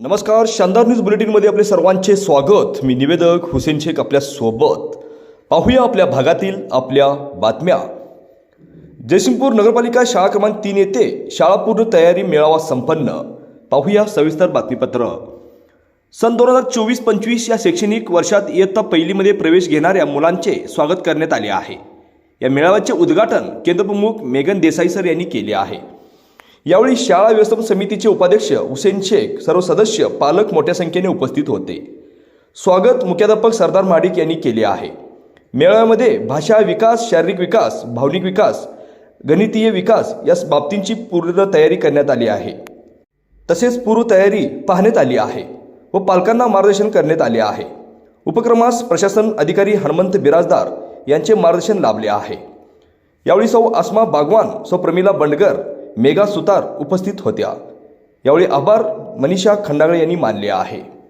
नमस्कार शानदार न्यूज बुलेटिनमध्ये आपले सर्वांचे स्वागत. मी निवेदक हुसेन शेख आपल्यासोबत. पाहूया आपल्या भागातील आपल्या बातम्या. जयसिंगपूर नगरपालिका शाळा क्रमांक तीन येथे शाळा पूर्ण तयारी मेळावा संपन्न. पाहूया सविस्तर बातमीपत्र. सन दोन हजार चोवीस पंचवीस या शैक्षणिक वर्षात इयत्ता पहिलीमध्ये प्रवेश घेणाऱ्या मुलांचे स्वागत करण्यात आले आहे. या मेळाव्याचे उद्घाटन केंद्रप्रमुख मेगन देसाई सर यांनी केले आहे. यावेळी शाळा व्यवस्थापन समितीचे उपाध्यक्ष हुसेन शेख सर्व सदस्य पालक मोठ्या संख्येने उपस्थित होते. स्वागत मुख्याध्यापक सरदार माडिक यांनी केले आहे. मेळाव्यामध्ये भाषा विकास शारीरिक विकास भावनिक विकास गणितीय विकास या बाबतींची पूर्ण तयारी करण्यात आली आहे. तसेच पूर्व तयारी पाहण्यात आली आहे व पालकांना मार्गदर्शन करण्यात आले आहे. उपक्रमास प्रशासन अधिकारी हनुमंत बिराजदार यांचे मार्गदर्शन लाभले आहे. यावेळी सौ आसमा बागवान सौ प्रमिला बंडगर मेघा सुतार उपस्थित होत्या. यावेळी आभार मनीषा खंडागळे यांनी मानले आहे.